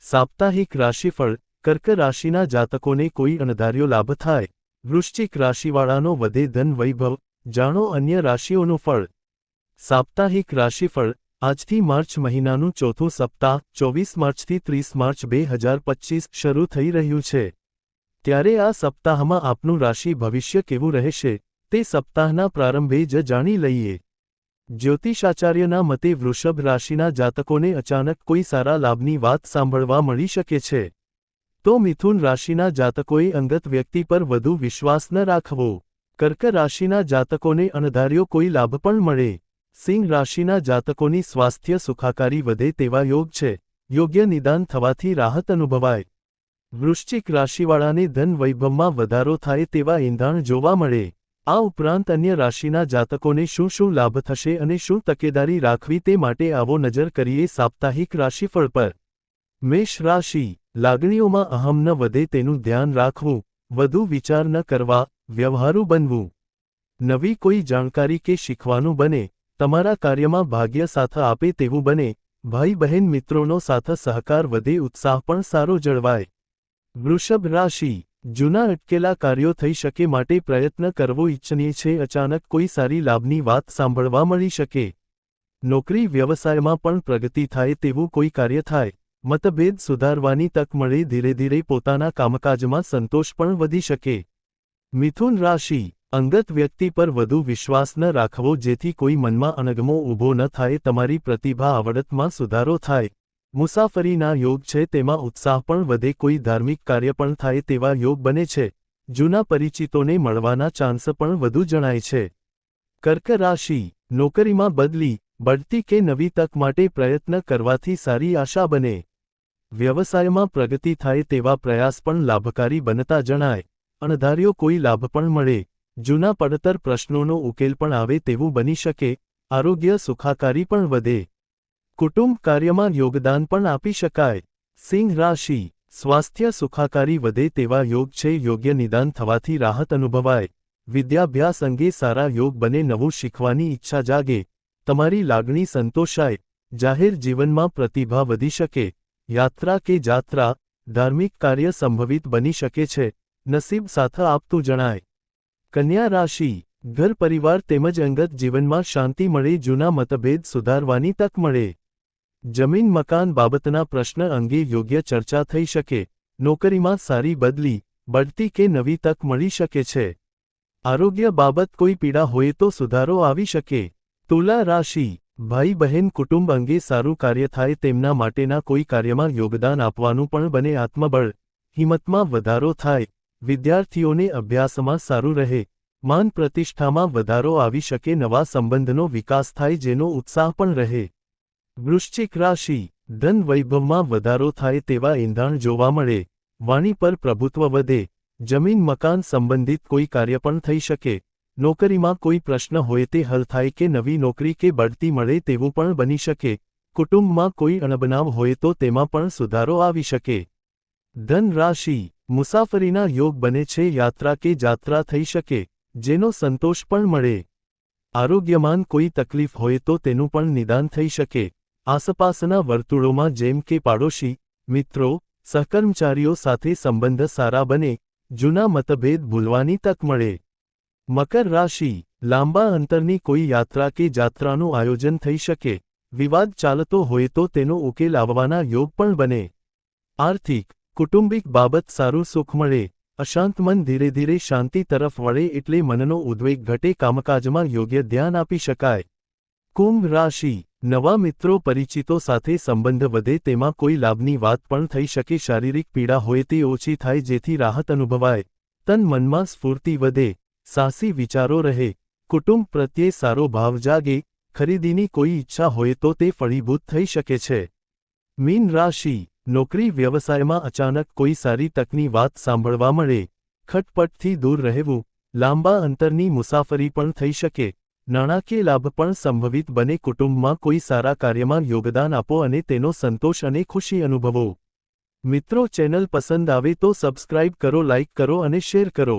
સાપ્તાહિક રાશિફળ, કર્ક રાશિના જાતકોને કોઈ અણધાર્યો લાભ થાય. વૃશ્ચિક રાશિવાળાનો વધે ધન વૈભવ, જાણો અન્ય રાશિઓનું ફળ. સાપ્તાહિક રાશિફળ, આજથી માર્ચ મહિનાનું ચોથું સપ્તાહ, ચોવીસ માર્ચથી ત્રીસ માર્ચ બે હજાર પચીસ શરૂ થઈ રહ્યું છે. ત્યારે આ સપ્તાહમાં આપનું રાશિ ભવિષ્ય કેવું રહેશે, તે સપ્તાહના પ્રારંભે જ જાણી લઈએ. જ્યોતિષાચાર્યના મતે વૃષભ રાશિના જાતકોને અચાનક કોઈ સારા લાભની વાત સાંભળવા મળી શકે છે. તો મિથુન રાશિના જાતકોએ અંગત વ્યક્તિ પર વધુ વિશ્વાસ ન રાખવો. કર્ક રાશિના જાતકોને અણધાર્યો કોઈ લાભ પણ મળે. સિંહ રાશિના જાતકોની સ્વાસ્થ્ય સુખાકારી વધે તેવા યોગ છે. યોગ્ય નિદાન થવાથી રાહત અનુભવાય. વૃશ્ચિક રાશિવાળાને ધન વૈભવમાં વધારો થાય તેવા ઈંધાણ જોવા મળે. આ ઉપરાંત અન્ય રાશિના જાતકોને શું શું લાભ થશે અને શું તકેદારી રાખવી તે માટે આવો નજર કરીએ સાપ્તાહિક રાશિફળ પર. મેષ રાશિ, લાગણીઓમાં અહમ ન વધે તેનું ધ્યાન રાખવું, વધુ વિચાર ન કરવા, વ્યવહારુ બનવું. નવી કોઈ જાણકારી કે શીખવાનું બને, તમારા કાર્યમાં ભાગ્ય સાથ આપે તેવું બને ભાઈ બહેન મિત્રોનો સાથ સહકાર વધે, ઉત્સાહ પણ સારો જળવાય. વૃષભ રાશિ જૂના અટકેલા કાર્યો થઈ શકે માટે પ્રયત્ન કરવો ઇચ્છનીય છે. અચાનક કોઈ સારી લાભની વાત સાંભળવા મળી શકે. નોકરી વ્યવસાયમાં પણ પ્રગતિ થાય તેવું કોઈ કાર્ય થાય. મતભેદ સુધારવાની તક મળે ધીરે ધીરે પોતાના કામકાજમાં સંતોષ પણ વધી શકે. મિથુન રાશિ. અંગત વ્યક્તિ પર વધુ વિશ્વાસ ન રાખવો જેથી કોઈ મનમાં અણગમો ઊભો ન થાય. તમારી પ્રતિભા આવડતમાં સુધારો થાય. મુસાફરીના યોગ છે, તેમાં ઉત્સાહ પણ વધે, કોઈ ધાર્મિક કાર્ય પણ થાય તેવા યોગ બને છે. જૂના પરિચિતોને મળવાના ચાન્સ પણ વધુ જણાય છે. કર્ક રાશિ, નોકરીમાં બદલી, બઢતી કે નવી તક માટે પ્રયત્ન કરવાથી સારી આશા બને. વ્યવસાયમાં પ્રગતિ થાય તેવા પ્રયાસ પણ લાભકારી બનતા જણાય. અણધાર્યો કોઈ લાભ પણ મળે. જૂના પડતર પ્રશ્નોનો ઉકેલ પણ આવે તેવું બની શકે. આરોગ્ય સુખાકારી પણ વધે. કુટુંબ કાર્યમાં યોગદાન પણ આપી શકાય. સિંહ રાશિ. સ્વાસ્થ્ય સુખાકારી વધે તેવા યોગ છે. યોગ્ય નિદાન થવાથી રાહત અનુભવાય. વિદ્યાભ્યાસ અંગે સારા યોગ બને નવું શીખવાની ઈચ્છા જાગે. તમારી લાગણી સંતોષાય. જાહેર જીવનમાં પ્રતિભા વધી શકે. યાત્રા કે જાત્રા ધાર્મિક કાર્ય સંભવિત બની શકે છે. નસીબ સાથ આપતું જણાય. કન્યા રાશિ. ઘર પરિવાર તેમજ અંગત જીવનમાં શાંતિ મળે, જૂના મતભેદ સુધારવાની તક મળે. જમીન મકાન બાબતના પ્રશ્ન અંગે યોગ્ય ચર્ચા થઈ શકે, નોકરીમાં સારી બદલી, બઢતી કે નવી તક મળી શકે છે. આરોગ્ય બાબત કોઈ પીડા હોય તો સુધારો આવી શકે. તુલા રાશિ, ભાઈ બહેન કુટુંબ અંગે સારું કાર્ય થાય તેમના માટેના કોઈ કાર્યમાં યોગદાન આપવાનું પણ બને આત્મબળ. હિંમતમાં વધારો થાય, વિદ્યાર્થીઓને અભ્યાસમાં સારું રહે, માન પ્રતિષ્ઠામાં વધારો આવી શકે નવા સંબંધનો વિકાસ થાય જેનો ઉત્સાહ પણ રહે. વૃશ્ચિક રાશિ, ધન વૈભવમાં વધારો થાય તેવા ઈંધણ જોવા મળે. વાણી પર પ્રભુત્વ વધે. જમીન મકાન સંબંધિત કોઈ કાર્ય પણ થઈ શકે. નોકરીમાં કોઈ પ્રશ્ન હોય તે હલ થાય કે નવી નોકરી કે બઢતી મળે તેવું પણ બની શકે. કુટુંબમાં કોઈ અણબનાવ હોય તો તેમાં પણ સુધારો આવી શકે. ધન રાશિ, મુસાફરીના યોગ બને છે, યાત્રા કે જાત્રા થઈ શકે, જેનો સંતોષ પણ મળે. આરોગ્યમાન કોઈ તકલીફ હોય તો તેનું પણ નિદાન થઈ શકે. આસપાસના વર્તુળોમાં જેમ કે પાડોશી, મિત્રો, સહકર્મચારીઓ સાથે સંબંધ સારા બને, જૂના મતભેદ ભૂલવાની તક મળે. મકર રાશિ, લાંબા અંતરની કોઈ યાત્રા કે જાત્રાનું આયોજન થઈ શકે. વિવાદ ચાલતો હોય તો તેનો ઉકેલ આવવાના યોગ પણ બને. આર્થિક, કુટુંબિક બાબત સારું સુખ મળે. અશાંત મન ધીરે ધીરે શાંતિ તરફ વળે એટલે મનનો ઉદ્વેગ ઘટે. કામકાજમાં યોગ્ય ધ્યાન આપી શકાય. કુંભ રાશિ નવા મિત્રો પરિચિતો સાથે સંબંધ વધે તેમાં કોઈ લાભની વાત પણ થઈ શકે. શારીરિક પીડા હોય તે ઓછી થાય જેથી રાહત અનુભવાય. તન મનમાં સ્ફૂર્તિ વધે. સાહસી વિચારો રહે. કુટુંબ પ્રત્યે સારો ભાવ જાગે. ખરીદીની કોઈ ઈચ્છા હોય તો તે ફળીભૂત થઈ શકે છે. મીન રાશિ. નોકરી વ્યવસાયમાં અચાનક કોઈ સારી તકની વાત સાંભળવા મળે. ખટપટથી દૂર રહેવું. લાંબા અંતરની મુસાફરી પણ થઈ શકે. નાણાકીય લાભ પણ સંભવિત બને કુટુંબમાં કોઈ સારા કાર્યમાં યોગદાન આપો અને તેનો સંતોષ અને ખુશી અનુભવો. મિત્રો, ચેનલ પસંદ આવે તો સબસ્ક્રાઇબ કરો, લાઇક કરો અને શેર કરો.